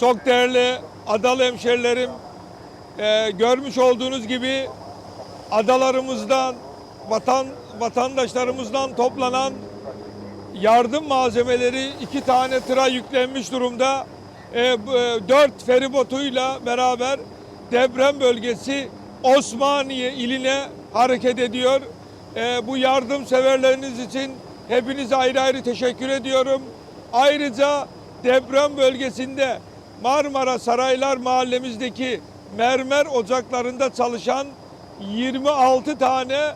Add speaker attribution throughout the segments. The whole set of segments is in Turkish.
Speaker 1: Çok değerli adalı hemşerilerim, e, görmüş olduğunuz gibi adalarımızdan, vatan vatandaşlarımızdan toplanan yardım malzemeleri iki tane tıra yüklenmiş durumda. E, e, dört feribotuyla beraber deprem bölgesi Osmaniye iline hareket ediyor. E, bu yardımseverleriniz için hepinize ayrı ayrı teşekkür ediyorum. Ayrıca deprem bölgesinde Marmara Saraylar mahallemizdeki mermer ocaklarında çalışan 26 tane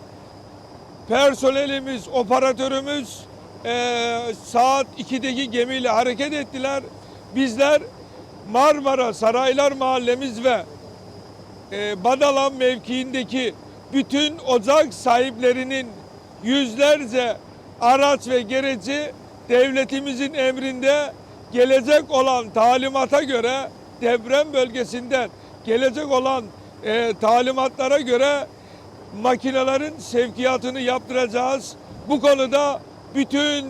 Speaker 1: personelimiz, operatörümüz eee, saat 2'deki gemiyle hareket ettiler. Bizler Marmara Saraylar Mahallemiz ve eee, Badalan mevkiindeki bütün ocak sahiplerinin yüzlerce araç ve gereci devletimizin emrinde gelecek olan talimata göre deprem bölgesinden gelecek olan eee, talimatlara göre makinelerin sevkiyatını yaptıracağız. Bu konuda bütün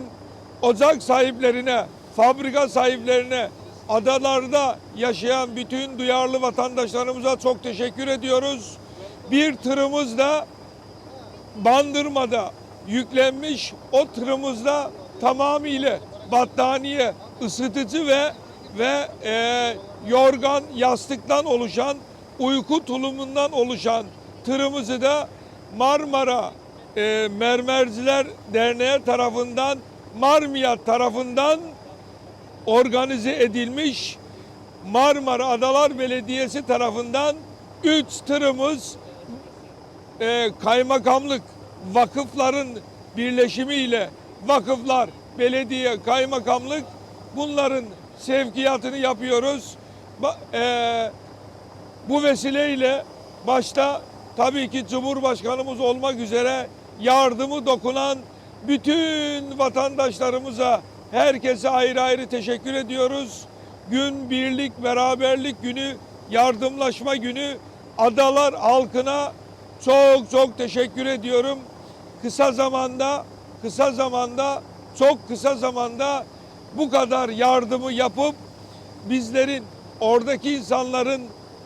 Speaker 1: ocak sahiplerine, fabrika sahiplerine, adalarda yaşayan bütün duyarlı vatandaşlarımıza çok teşekkür ediyoruz. Bir tırımız da Bandırma'da yüklenmiş o tırımızda tamamıyla battaniye, ısıtıcı ve ve e, yorgan, yastıktan oluşan, uyku tulumundan oluşan tırımızı da Marmara e, Mermerciler Derneği tarafından, Marmiyat tarafından organize edilmiş Marmara Adalar Belediyesi tarafından 3 tırımız e, kaymakamlık vakıfların birleşimiyle vakıflar, belediye, kaymakamlık bunların sevkiyatını yapıyoruz. E, bu vesileyle başta tabii ki Cumhurbaşkanımız olmak üzere yardımı dokunan bütün vatandaşlarımıza herkese ayrı ayrı teşekkür ediyoruz. Gün birlik, beraberlik günü, yardımlaşma günü adalar halkına çok çok teşekkür ediyorum. Kısa zamanda, kısa zamanda, çok kısa zamanda bu kadar yardımı yapıp bizlerin oradaki insanların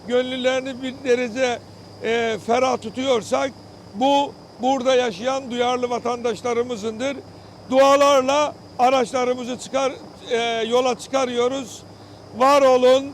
Speaker 1: gönüllerini bir derece e, ferah tutuyorsak bu burada yaşayan duyarlı vatandaşlarımızındır. Dualarla araçlarımızı çıkar e, yola çıkarıyoruz. Var olun,